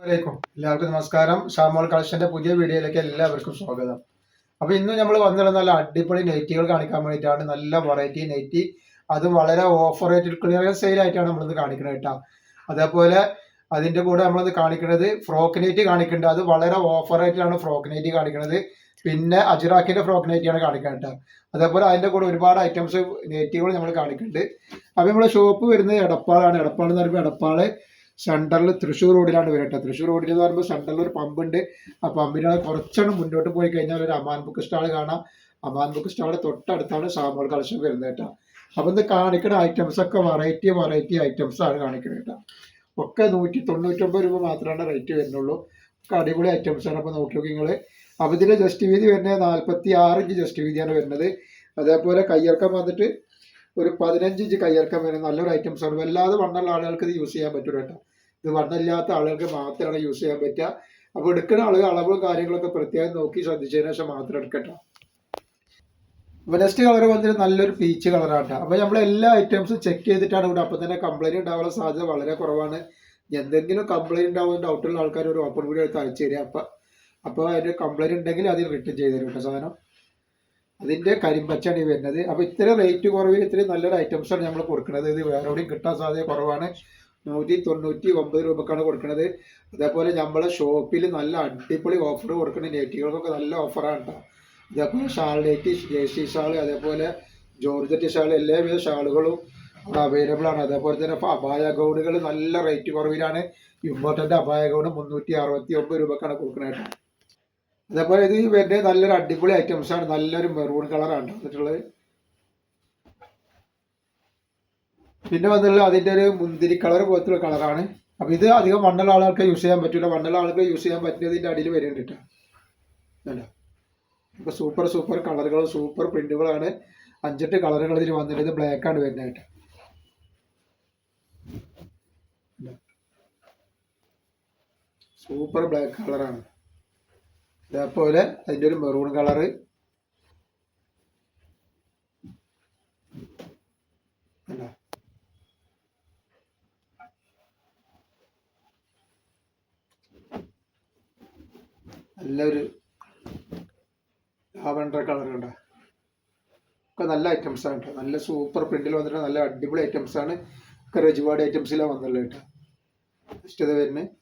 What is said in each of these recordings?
വലൈക്കും എല്ലാവർക്കും നമസ്കാരം. ഷാമോൾ കളക്ഷന്റെ പുതിയ വീഡിയോയിലേക്ക് എല്ലാവർക്കും സ്വാഗതം. അപ്പൊ ഇന്ന് നമ്മൾ വന്നിട്ടുള്ള നല്ല അടിപൊളി നെറ്റികൾ കാണിക്കാൻ വേണ്ടിയിട്ടാണ്. നല്ല വെറൈറ്റി നെറ്റി. അതും വളരെ ഓഫർ റേറ്റിൽ ക്ലിയറൻസ് സെയിൽ ആയിട്ടാണ് നമ്മളിത് കാണിക്കുന്നത് കേട്ടോ. അതേപോലെ അതിന്റെ കൂടെ നമ്മളിത് കാണിക്കുന്നത് ഫ്രോക്ക് നെറ്റ് കാണിക്കുന്നുണ്ട് അത് വളരെ ഓഫർ റേറ്റിലാണ് ഫ്രോക്ക് നെറ്റ് കാണിക്കുന്നത് പിന്നെ അജുറാക്കിന്റെ ഫ്രോക്ക് നെറ്റിയാണ് കാണിക്കുന്നത് കേട്ടോ. അതേപോലെ അതിന്റെ കൂടെ ഒരുപാട് ഐറ്റംസ് നെറ്റികൾ നമ്മൾ കാണിക്കുന്നുണ്ട് അപ്പൊ നമ്മളെ ഷോപ്പ് വരുന്നത് എടപ്പാളാണ്. എടപ്പാൾ എന്ന് പറയുമ്പോൾ എടപ്പാൾ. സെൻട്രലിൽ തൃശ്ശൂർ റോഡിലാണ് വരട്ടെ തൃശ്ശൂർ റോഡിൽ എന്ന് പറയുമ്പോൾ സെൻട്രലിൽ ഒരു പമ്പുണ്ട് ആ പമ്പിനെ കുറച്ചാണ് മുന്നോട്ട് പോയി കഴിഞ്ഞാൽ ഒരു അമാൻ ബുക്ക് സ്റ്റാൾ കാണാം. അമാൻ ബുക്ക് സ്റ്റാൾ തൊട്ടടുത്താണ് സാമ്പോൾ കളക്ഷൻ വരുന്നത് കേട്ടോ. അപ്പം ഇത് കാണിക്കുന്ന ഐറ്റംസ് ഒക്കെ വെറൈറ്റി വെറൈറ്റി ഐറ്റംസ് ആണ് കാണിക്കുന്നത് കേട്ടോ. ഒക്കെ നൂറ്റി തൊണ്ണൂറ്റൊമ്പത് രൂപ മാത്രമാണ് റേറ്റ് വരുന്നുള്ളൂ. ഒക്കെ അടിപൊളി ഐറ്റംസ് ആണ്. അപ്പോൾ നോക്കി നോക്കി നിങ്ങൾ അപ്പോൾ ഇതിന്റെ ജസ്റ്റ് വീതി വരുന്നത് നാൽപ്പത്തി ആറ് ഇഞ്ച് ജസ്റ്റ് വീതിയാണ് വരുന്നത്. അതേപോലെ കയ്യിറക്കം വന്നിട്ട് ഒരു പതിനഞ്ച് ഇഞ്ച് കയ്യിറക്കം വരുന്ന നല്ലൊരു ഐറ്റംസ് ആണ്. വല്ലാതെ വണ്ണുള്ള ആളുകൾക്ക് ഇത് യൂസ് ചെയ്യാൻ പറ്റൂല കേട്ടോ. ഇത് വണ്ണമില്ലാത്ത ആളുകൾക്ക് മാത്രമാണ് യൂസ് ചെയ്യാൻ പറ്റുക. അപ്പോൾ എടുക്കുന്ന ആളുകൾ അളവും കാര്യങ്ങളൊക്കെ പ്രത്യേകം നോക്കി ശ്രദ്ധിച്ചതിന് ശേഷം മാത്രം എടുക്കട്ടോ. നെക്സ്റ്റ് കളർ വന്നിട്ട് നല്ലൊരു പീച്ച് കളറാണ് അപ്പോൾ നമ്മൾ എല്ലാ ഐറ്റംസും ചെക്ക് ചെയ്തിട്ടാണ് ഇവിടെ അപ്പോൾ തന്നെ കംപ്ലൈന്റ് ഉണ്ടാവാനുള്ള സാധ്യത വളരെ കുറവാണ്. എന്തെങ്കിലും കംപ്ലൈന്റ് ഉണ്ടാവുന്ന ഡൗട്ടുള്ള ആൾക്കാർ ഒരു ഓപ്പൺ വീഡിയോ എടുത്ത് അയച്ചു തരിക അപ്പോൾ അപ്പോൾ അതിന്റെ കംപ്ലൈന്റ് ഉണ്ടെങ്കിൽ അതിന് റിട്ടേൺ ചെയ്ത് തരും കേട്ടോ സാധനം. അതിന്റെ കരിമ്പച്ചാണ് ഈ വരുന്നത്. അപ്പോൾ ഇത്ര റേറ്റ് കുറവിൽ ഇത്രയും നല്ലൊരു ഐറ്റംസ് ആണ് നമ്മൾ കൊടുക്കുന്നത്. ഇത് വേറെ എവിടെയും കിട്ടാൻ സാധ്യത കുറവാണ്. നൂറ്റി തൊണ്ണൂറ്റി ഒമ്പത് രൂപക്കാണ് കൊടുക്കുന്നത് അതേപോലെ നമ്മളെ ഷോപ്പിൽ നല്ല അടിപൊളി ഓഫർ കൊടുക്കുന്ന നെറ്റുകൾക്കൊക്കെ നല്ല ഓഫറാണ് കേട്ടോ അതേപോലെ ഷാൾ നെറ്റ് ജേഴ്സി ഷാൾ അതേപോലെ ജോർജറ്റ് ഷാൾ എല്ലാവിധ ഷാളുകളും അവിടെ അവൈലബിൾ ആണ്. അതേപോലെ തന്നെ അപായ ഗൗണുകൾ നല്ല റേറ്റ് കുറവിലാണ്. ഇമ്പോർട്ടന്റ് അപായ ഗൗണ് മുന്നൂറ്റി അറുപത്തി ഒമ്പത് രൂപക്കാണ് കൊടുക്കുന്നത് കേട്ടോ അതേപോലെ ഇത് വരുന്നത് നല്ലൊരു അടിപൊളി ഐറ്റംസ് ആണ്. നല്ലൊരു മെറൂൺ കളറാണ് വന്നിട്ടുള്ളത്. പിന്നെ വന്നുള്ള അതിന്റെ ഒരു മുന്തിരി കളർ പോലത്തുള്ള കളറാണ്. അപ്പോൾ ഇത് അധികം വണ്ണുള്ള ആളുകൾക്ക് യൂസ് ചെയ്യാൻ പറ്റില്ല വണ്ണുള്ള ആളുകൾ യൂസ് ചെയ്യാൻ പറ്റുന്നതിന്റെ അടിയിൽ വരുന്നുണ്ട് അല്ല അപ്പോൾ സൂപ്പർ സൂപ്പർ കളറുകൾ സൂപ്പർ പ്രിന്റുകളാണ് അഞ്ചെട്ട് കളറുകൾ ഇതിൽ വന്നിട്ട് ബ്ലാക്ക് ആണ് വരുന്നത് സൂപ്പർ ബ്ലാക്ക് കളറാണ്. അതേപോലെ അതിന്റെ ഒരു മെറൂൺ കളറ് അല്ല നല്ലൊരു ലാവൻഡർ കളർ കണ്ട. ഒക്കെ നല്ല ഐറ്റംസ് ആണ് കേട്ടോ. നല്ല സൂപ്പർ പ്രിന്റിൽ വന്നിട്ട് നല്ല അടിപൊളി ഐറ്റംസ് ആണ്. ഒക്കെ റെജുവാർഡ് ഐറ്റംസിലാണ് വന്നുള്ളത് കേട്ടോ. ഇഷ്ടത വരുന്നത്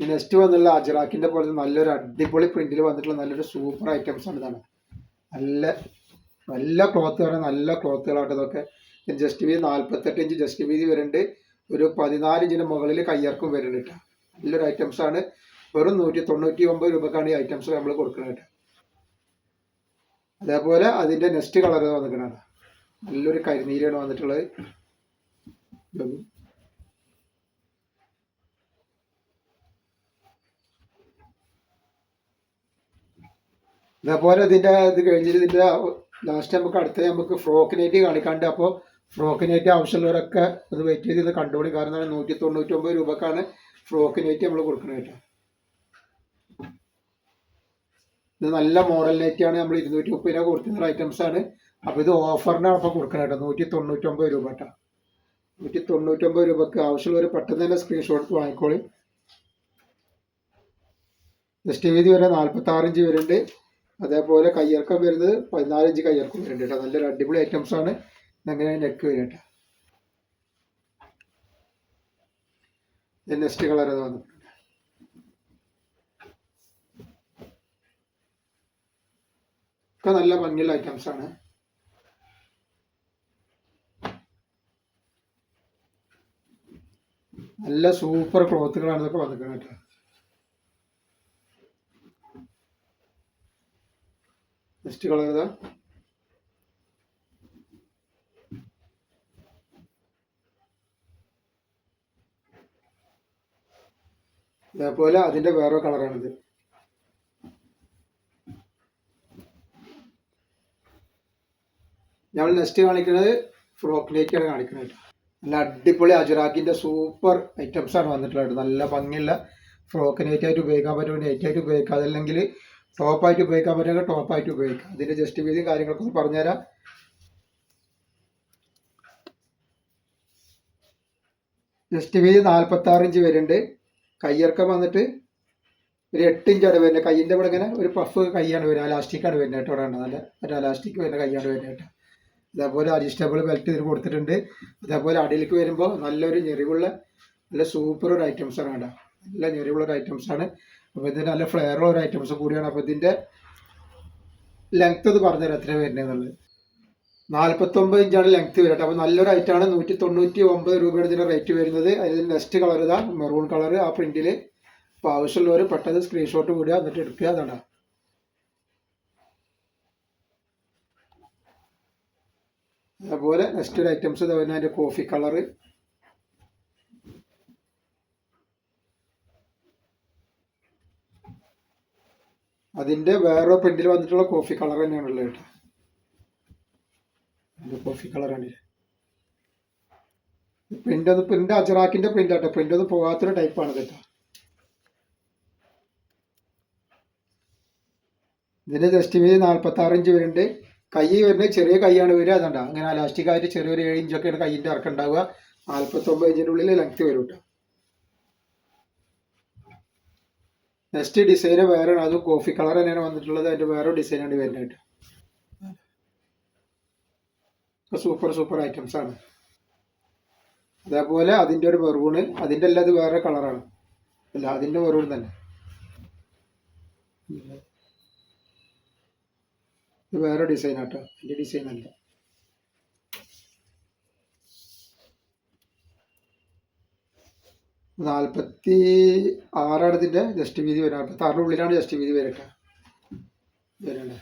നെക്സ്റ്റ് വന്നുള്ള അജറാക്കിന്റെ പോലെ നല്ലൊരു അടിപൊളി പ്രിന്റിൽ വന്നിട്ടുള്ള നല്ലൊരു സൂപ്പർ ഐറ്റംസ് ആണ് ഇതാണ്. നല്ല നല്ല ക്ലോത്തുകളാണ് നല്ല ക്ലോത്തുകളാണ് ഇതൊക്കെ. ജസ്റ്റ് വീതി നാൽപ്പത്തെട്ട് ഇഞ്ച് ജസ്റ്റ് വീതി വരുന്നുണ്ട്. ഒരു പതിനാല് ഇഞ്ചിന് മുകളിൽ കയ്യർക്കും വരുന്നുണ്ട് കേട്ടോ നല്ലൊരു ഐറ്റംസ് ആണ്. വെറും നൂറ്റി തൊണ്ണൂറ്റി ഒമ്പത് രൂപക്കാണ് ഈ ഐറ്റംസ് നമ്മൾ കൊടുക്കുന്നത് കേട്ടോ അതേപോലെ അതിന്റെ നെക്സ്റ്റ് കളർ വന്നിട്ടാണ് നല്ലൊരു കരിനീരാണ് വന്നിട്ടുള്ളത്. അതേപോലെ ഇതിന്റെ ഇത് കഴിഞ്ഞിട്ട് ഇതിന്റെ ലാസ്റ്റ് നമുക്ക് അടുത്ത നമുക്ക് ഫ്രോക്കിനേറ്റ് കാണിക്കാണ്ട് അപ്പോൾ ഫ്രോക്ക് നെറ്റ് ആവശ്യമുള്ളവരൊക്കെ അത് വെയിറ്റ് ചെയ്ത് കണ്ടുപിടി. കാരണം നൂറ്റി തൊണ്ണൂറ്റി ഒമ്പത് രൂപക്കാണ് ഫ്രോക്ക് നെറ്റ് നമ്മൾ കൊടുക്കുന്നത് കേട്ടോ. ഇത് നല്ല മോഡൽ നെറ്റാണ് നമ്മൾ ഇരുന്നൂറ്റി മുപ്പത് രൂപ കൊടുക്കുന്ന ഐറ്റംസ് ആണ്. അപ്പോൾ ഇത് ഓഫറിനാണ് അപ്പോൾ കൊടുക്കുന്നത് കേട്ടോ. നൂറ്റി തൊണ്ണൂറ്റൊമ്പത് രൂപ കേട്ടോ. നൂറ്റി തൊണ്ണൂറ്റൊമ്പത് രൂപക്ക് ആവശ്യമുള്ളവർ പെട്ടെന്ന് തന്നെ സ്ക്രീൻഷോട്ട് വാങ്ങിക്കോളി. ജസ്റ്റ് വീതി വരെ നാൽപ്പത്തി ആറ് ഇഞ്ച് വരുന്നുണ്ട്. അതേപോലെ കയ്യിറക്കം വരുന്നത് പതിനാല് ഇഞ്ച് കയ്യിറക്കം വരുന്നുണ്ട് കേട്ടോ. നല്ലൊരു അടിപൊളി ഐറ്റംസ് ആണ്. ഇതങ്ങനെ നെക്ക് വരും കേട്ടോ നെക്സ്റ്റ് കളർ അത് ഒക്കെ നല്ല ഭംഗിയുള്ള ഐറ്റംസ് ആണ്. നല്ല സൂപ്പർ ക്ലോത്തുകളാണ് ഇതൊക്കെ വന്നിരിക്കുന്നത് കേട്ടോ. നെക്സ്റ്റ് കളർ ഏതാ? ഇതേപോലെ അതിന്റെ വേറെ കളറാണിത്. ഞങ്ങൾ നെക്സ്റ്റ് കാണിക്കുന്നത് ഫ്രോക്കിലേക്കാണ് കാണിക്കുന്നത്. നല്ല അടിപൊളി അജുറാക്കിന്റെ സൂപ്പർ ഐറ്റംസ് ആണ് വന്നിട്ടുള്ളത്. നല്ല ഭംഗിയുള്ള ഫ്രോക്ക് നൈറ്റായിട്ട് ഉപയോഗിക്കാൻ പറ്റുമോ നൈറ്റായിട്ട് ഉപയോഗിക്കാം. അതല്ലെങ്കിൽ ടോപ്പായിട്ട് ഉപയോഗിക്കാൻ പറ്റുമെങ്കിൽ ടോപ്പായിട്ട് ഉപയോഗിക്കാം. അതിന്റെ ജസ്റ്റ് വീതിയും കാര്യങ്ങളൊക്കെ ഒന്ന് പറഞ്ഞുതരാം. ജസ്റ്റ് വീതി നാൽപ്പത്താറ് ഇഞ്ച് വരുന്നുണ്ട്. കയ്യിറക്കം വന്നിട്ട് ഒരു എട്ട് ഇഞ്ചാണ് വരുന്നത് കയ്യിന്റെ ഇവിടെ ഇങ്ങനെ ഒരു പഫ് കൈയാണ് വരുന്നത് അലാസ്റ്റിക്കാണ് വരുന്നത് കേട്ടോ അവിടെ നല്ല ഒരു അലാസ്റ്റിക് വരുന്ന കൈയാണ് വരുന്നത് കേട്ടോ. അതേപോലെ അഡ്ജസ്റ്റബിൾ ബെൽറ്റ് ഇതിന് കൊടുത്തിട്ടുണ്ട്. അതേപോലെ അടിയിലേക്ക് വരുമ്പോൾ നല്ലൊരു ഞെറിവുള്ള നല്ല സൂപ്പർ ഒരു ഐറ്റംസ് ആണ് കേട്ടോ. നല്ല ഞെറിവുള്ള ഒരു ഐറ്റംസ് ആണ്. അപ്പോൾ ഇതിന് നല്ല ഫ്ലെയർ ഉള്ള ഒരു ഐറ്റംസ് കൂടിയാണ്. അപ്പോൾ ഇതിന്റെ ലെങ്ത് ഇത് പറഞ്ഞുതരാം എത്ര വരുന്നത് എന്നുള്ളത്. നാൽപ്പത്തൊമ്പത് ഇഞ്ചാണ് ലെങ്ത് വരട്ടെ അപ്പോൾ നല്ലൊരു ഐറ്റാണ് നൂറ്റി തൊണ്ണൂറ്റി ഒമ്പത് രൂപയുടെ ഇതിന്റെ റേറ്റ് വരുന്നത്. അതിൽ നെക്സ്റ്റ് കളർ ഇതാ മെറൂൺ കളർ ആ പ്രിന്റിൽ അപ്പോൾ ആവശ്യമുള്ളവർ പെട്ടെന്ന് സ്ക്രീൻഷോട്ട് വിടുക എന്നിട്ട് എടുക്കുക അതാണ്. അതുപോലെ നെക്സ്റ്റ് ഒരു ഐറ്റംസ് ഇതാ വരുന്നത്. അതിന്റെ കോഫി കളറ് അതിന്റെ വേറെ പ്രിന്റിൽ വന്നിട്ടുള്ള കോഫി കളർ തന്നെയാണുള്ളത് കേട്ടോ. കോഫി കളറാണ് പ്രിന്റ് ഒന്ന് പ്രിന്റ് അജറാക്കിന്റെ പ്രിന്റ് ആട്ടോ. പ്രിന്റ് ഒന്നും പോകാത്തൊരു ടൈപ്പാണ് കേട്ടോ. ഇതിന്റെ ജസ്റ്റ് വീതി നാൽപ്പത്തി ആറ് ഇഞ്ച് വരുന്നുണ്ട്. കൈ വരുന്നത് ചെറിയ കൈയാണ് വരിക. അതുകൊണ്ട്. അങ്ങനെ അലാസ്റ്റിക് ആയിട്ട് ചെറിയൊരു ഏഴ് ഇഞ്ചൊക്കെയാണ് കൈയിന്റെ ഇറക്കം ഉണ്ടാവുക. നാൽപ്പത്തി ഒമ്പത് ഇഞ്ചിന്റെ ഉള്ളിൽ ലെങ്ത് വരും കേട്ടോ. നെക്സ്റ്റ് ഡിസൈന് വേറെ അത് കോഫി കളർ തന്നെയാണ് വന്നിട്ടുള്ളത്. അതിന്റെ വേറെ ഡിസൈനാണ് വരുന്നത് കേട്ടോ. സൂപ്പർ സൂപ്പർ ഐറ്റംസ് ആണ്. അതേപോലെ അതിന്റെ ഒരു മെറൂണ് അതിന്റെ അല്ല അത് വേറെ കളറാണ് അല്ല അതിന്റെ മെറൂൺ തന്നെ. വേറെ ഡിസൈൻ ആട്ടോ. അതിന്റെ ഡിസൈൻ അല്ല. നാൽപ്പത്തി ആറാണ് ഇതിന്റെ ജസ്റ്റ് വീതി വരുന്നത്. നാൽപ്പത്തി ആറിന്റെ ഉള്ളിലാണ് ജസ്റ്റ് വീതി വരട്ടെ വരണ്ടേ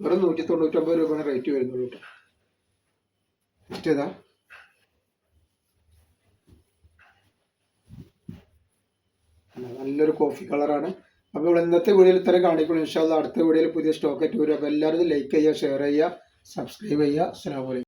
വെറും നൂറ്റി തൊണ്ണൂറ്റൊമ്പത് രൂപയാണ് റേറ്റ് വരുന്നുള്ളൂ കേട്ടോ ഏതാ നല്ലൊരു കോഫി കളറാണ്. അപ്പോൾ ഇന്നത്തെ വീഡിയോയിൽ ഇത്രയും കാണിക്കുള്ളൂ. ഇൻഷാല്ല അടുത്ത വീഡിയോയിൽ പുതിയ സ്റ്റോക്ക് വരും. അപ്പോൾ എല്ലാവരും ലൈക്ക് ചെയ്യുക ഷെയർ ചെയ്യുക സബ്സ്ക്രൈബ് ചെയ്യുക. അസ്സാം വലൈക്കും